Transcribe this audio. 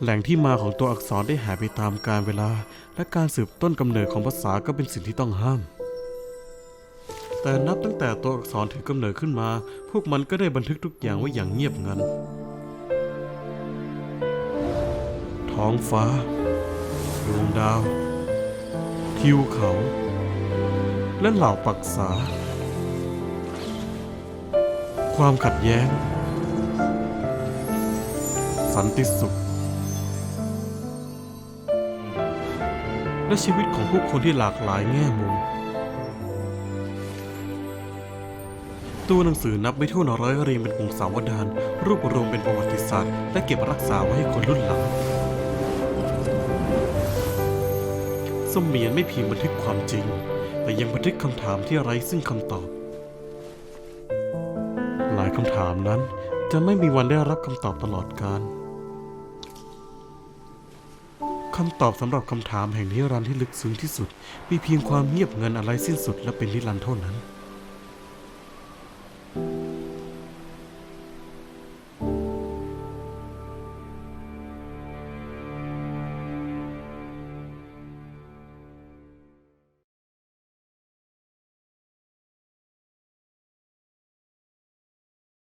แหล่งที่มาของตัวอักษรได้หายไปตามกาลเวลา และการสืบต้นกำเนิดของภาษาก็เป็นสิ่งที่ต้องห้าม แต่นับตั้งแต่ตัวอักษรถือกำเนิดขึ้นมา พวกมันก็ได้บันทึกทุกอย่างไว้อย่างเงียบงัน ท้องฟ้า ดวงดาว ทิวเขา และเหล่าปักษา ความขัดแย้ง สันติสุข และชีวิตของผู้คนที่หลากหลายแง่มุม ตัวหนังสือนับไม่ถ้วนร้อยเรียงเป็นวงสาวดารรวบรวมเป็นประวัติศาสตร์ และเก็บรักษาไว้ให้คนรุ่นหลังสมเมียนไม่เพียงบันทึกความจริง แต่ยังบันทึกคำถามที่ไร้ซึ่งคำตอบ หลายคำถามนั้นจะไม่มีวันได้รับคำตอบตลอดกาล คำตอบสำหรับคำถามแห่งนิรันดร์ที่ลึกซึ้งที่สุด มีเพียงความเงียบเงินอะไรสิ้นสุดและเป็นนิรันดร์เท่านั้น